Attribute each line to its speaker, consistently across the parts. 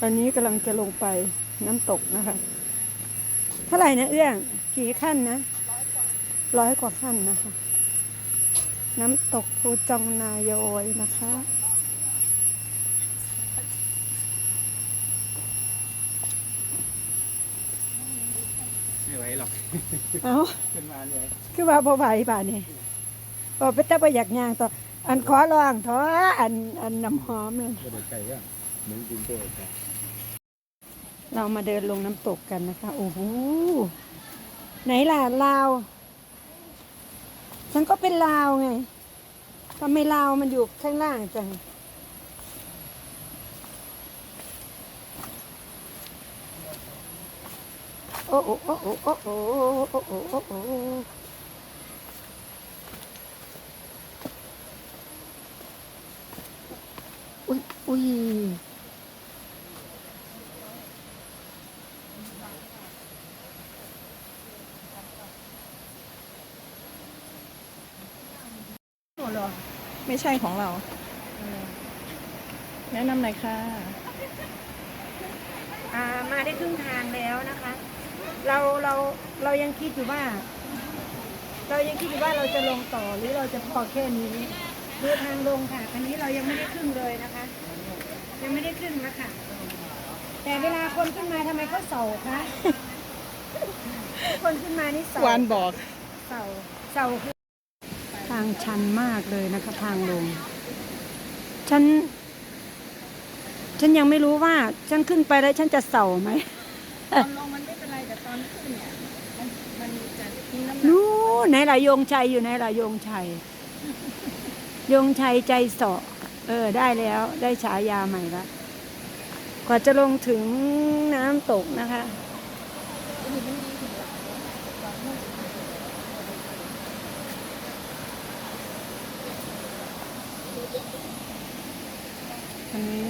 Speaker 1: ตอนนี้กำลังจะลงไปน้ำตกนะคะ เท่าไหร่นะเอื้องกี่ขั้นนะร้อยกว่าขั้นนะคะ น้ำตกภูจองนายอยนะคะ
Speaker 2: ไม่ไหวหรอก
Speaker 1: เอา
Speaker 2: ขึ้นมาเหนื่อย
Speaker 1: คือว่าบ่ไหวป่านี่บ่ไปแต่บ่อยากย่างต่ออันขอลองท้ออันอันน้ำหอมนั่น
Speaker 2: ก็เด็กไก่ก็เห
Speaker 1: เรามาเดินลงน้ำตกกันนะคะ โอ้โห ไหนล่ะลาว ฉันก็เป็นลาวไงทำไมลาวมันอยู่ข้างล่างจัง โอ้โอ้โอ้โอ้โอ้โอ้โอ้โอ้โอ้โอ้อุ้ยอุ้ย
Speaker 3: ไม่ใช่ของเรา แนะนำหน่อยค่ะ
Speaker 1: อ่ามาได้ครึ่งทางแล้วนะคะ เราเราเรายังคิดอยู่ว่า เรายังคิดอยู่ว่าเราจะลงต่อหรือเราจะพอแค่นี้ดูทางลงค่ะอันนี้เรายังไม่ได้ครึ่งเลยนะคะ ยังไม่ได้ครึ่งนะคะแต่เวลาคนขึ้นมาทำไมเขาเสาคะคนขึ้นมานี่เสา
Speaker 3: วานบอก
Speaker 1: เสาเสาคือทางชันมากเลยนะคะ ทางลง ฉัน ฉันยังไม่รู้ว่า ฉันขึ้นไปแล้วฉันจะเสาไหม
Speaker 3: ตอนลงมันไม่เป็นไรแต่ตอนขึ้นเนี่ยมันมันจะมีน้ำหนัก
Speaker 1: นู้นไหนล่ะโยงชัยอยู่ไหนล่ะโยงชัยโยงชัยใจเสาะเออ ได้แล้ว ได้ฉายาใหม่ละกว่าจะลงถึงน้ำตกนะคะ วันนี้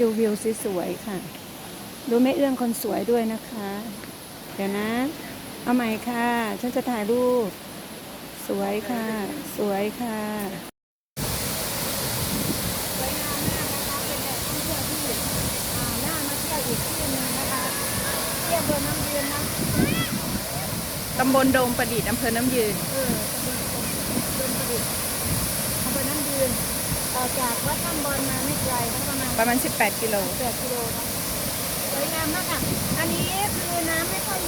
Speaker 1: ดูวิวสวยค่ะ ดูแม่เอื้องคนสวยด้วยนะคะ เดี๋ยวนะ เอาใหม่ค่ะ ฉันจะถ่ายรูป สวยค่ะ สวยค่ะ
Speaker 3: ตำบลโดมประดิษฐ์อำเภอน้ำยืน
Speaker 1: อำเภอน้ำยืน ออกจากวัดถ้ำบอลมาไม่ไกลนะประมาณ
Speaker 3: ประมาณ 18 กิโล
Speaker 1: แปดกิโลนะสวยงามมากค่ะ อันนี้คือน้ำไม่ค่อย